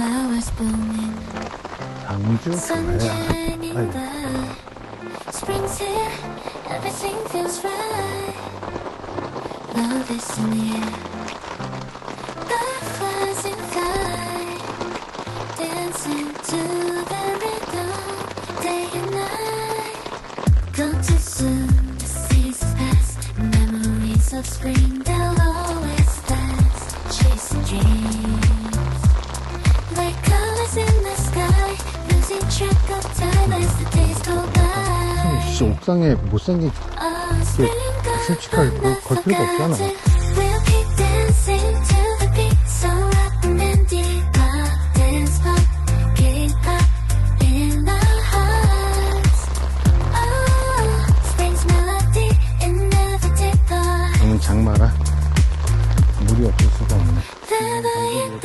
flowers blooming, 장주 sun 가야 shining 아씨 옥상에 못생긴 게 솔직하게 걸, 걸 필요가 없잖아. 저는 장마라? 물이 없을 수가 없네. 음,